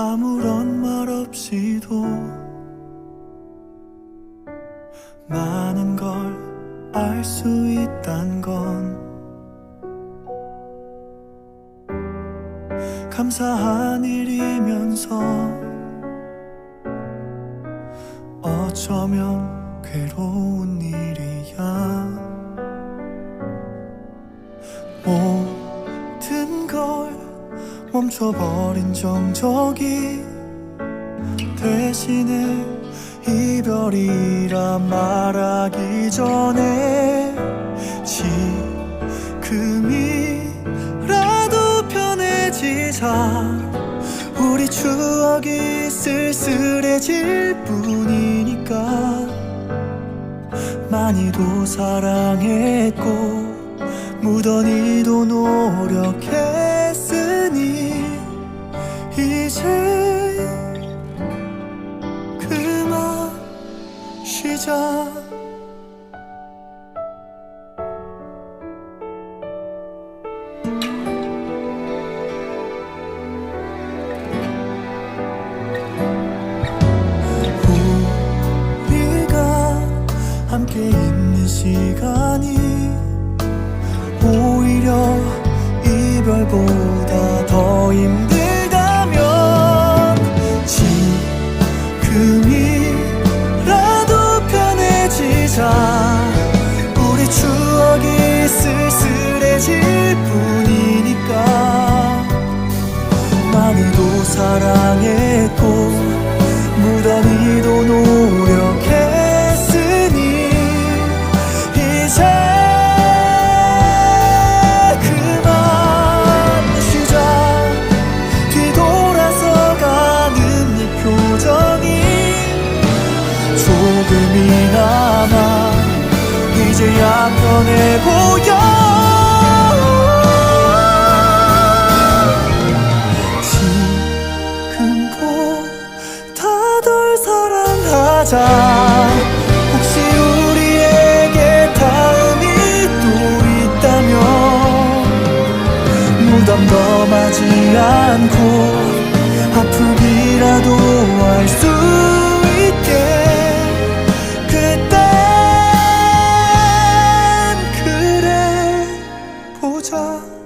아무런 말 없이도 많은 걸 알 수 있단 건 감사한 일이면서 어쩌면 괴로운 일이야. 걸 멈춰버린 정적이 대신에 이별이라 말하기 전에 지금이라도 편해지자 우리 추억이 쓸쓸해질 뿐이니까 많이도 사랑했고 무던히도 노력했 쉬자 우리가 함께 있는 시간이 오히려 이별보다 더 힘들다 이제야 편해 보여. 지금보다 덜 사랑하자. 혹시 우리에게 다음이 또 있다면 무덤덤하지 않고 아프기라도 할수 着